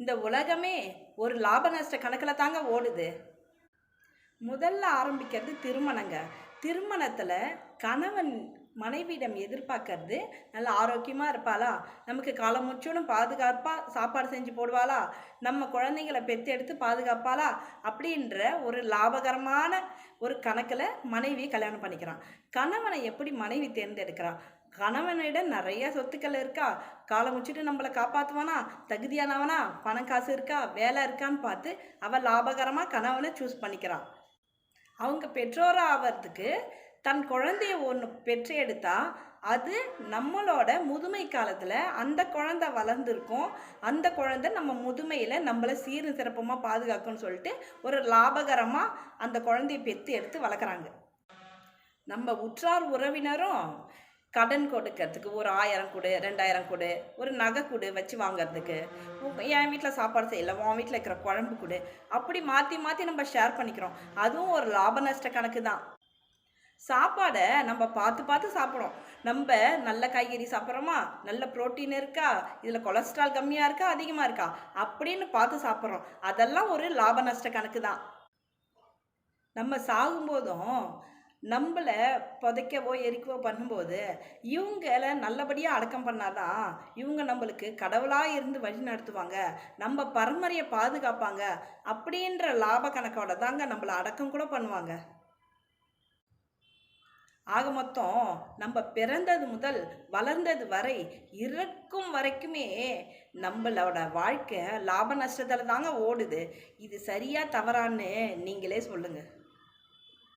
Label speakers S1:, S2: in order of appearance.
S1: இந்த உலகமே ஒரு லாப நஷ்ட கணக்கில் தாங்க ஓடுது. முதல்ல ஆரம்பிக்கிறது திருமணங்க. திருமணத்தில் கணவன் மனைவியிடம் எதிர்பார்க்கறது நல்ல ஆரோக்கியமாக இருப்பாளா? நமக்கு காலம் முச்சோடும் பாதுகாப்பாக சாப்பாடு செஞ்சு போடுவாளா? நம்ம குழந்தைங்களை பெற்றெடுத்து பாதுகாப்பாளா? அப்படின்ற ஒரு லாபகரமான ஒரு கணக்கில் மனைவியை கல்யாணம் பண்ணிக்கிறான். கணவனை எப்படி மனைவி தேர்ந்தெடுக்கிறான் கணவனிடம் நிறைய சொத்துக்கள் இருக்கா? காலம் முடிச்சுட்டு நம்மளை காப்பாற்றுவானா தகுதியானவனா? பணம் காசு இருக்கா? வேலை இருக்கான்னு பார்த்து அவள் லாபகரமாக கணவனை சூஸ் பண்ணிக்கிறான். அவங்க பெற்றோராக ஆகிறதுக்கு தன் குழந்தைய ஒன்று பெற்று எடுத்தா அது நம்மளோட முதுமை காலத்தில் அந்த குழந்தை வளர்ந்துருக்கும். அந்த குழந்தை நம்ம முதுமையில் நம்மளை சீரும் சிறப்பமாக பாதுகாக்கும்னு சொல்லிட்டு ஒரு லாபகரமாக அந்த குழந்தைய பெற்று எடுத்து வளர்க்குறாங்க. நம்ம உற்றார் உறவினரும் கடன் கொடுக்கறதுக்கு ஒரு ஆயிரம் கொடு ரெண்டாயிரம் கொடு ஒரு நகை கொடு வச்சு வாங்குறதுக்கு. என் வீட்டில் சாப்பாடு செய்யலை உன் வீட்டில் இருக்கிற குழம்பு கொடு. அப்படி மாற்றி மாற்றி நம்ம ஷேர் பண்ணிக்கிறோம். அதுவும் ஒரு லாப நஷ்ட கணக்கு தான். சாப்பாடை நம்ம பார்த்து பார்த்து சாப்பிட்றோம். நம்ம நல்ல காய்கறி சாப்பிட்றோமா? நல்ல புரோட்டீன் இருக்கா? இதில் கொலஸ்ட்ரால் கம்மியாக இருக்கா? அதிகமாக இருக்கா? அப்படின்னு பார்த்து சாப்பிட்றோம். அதெல்லாம் ஒரு லாப நஷ்ட கணக்கு தான். நம்ம சாகும்போதும் நம்மளை புதைக்கவோ எரிக்கவோ பண்ணும்போது இவங்கள நல்லபடியாக அடக்கம் பண்ணாதான் இவங்க நம்மளுக்கு கடவுளாக இருந்து வழி நடத்துவாங்க. நம்ம பரம்பரையை பாதுகாப்பாங்க. அப்படின்ற லாப கணக்கோட தாங்க நம்மளை அடக்கம் கூட பண்ணுவாங்க. ஆக மொத்தம் நம்ம பிறந்தது முதல் வளர்ந்தது வரை இறக்கும் வரைக்குமே நம்மளோட வாழ்க்கை லாப நஷ்டத்தில் தாங்க ஓடுது. இது சரியாக தவறான்னு நீங்களே சொல்லுங்கள்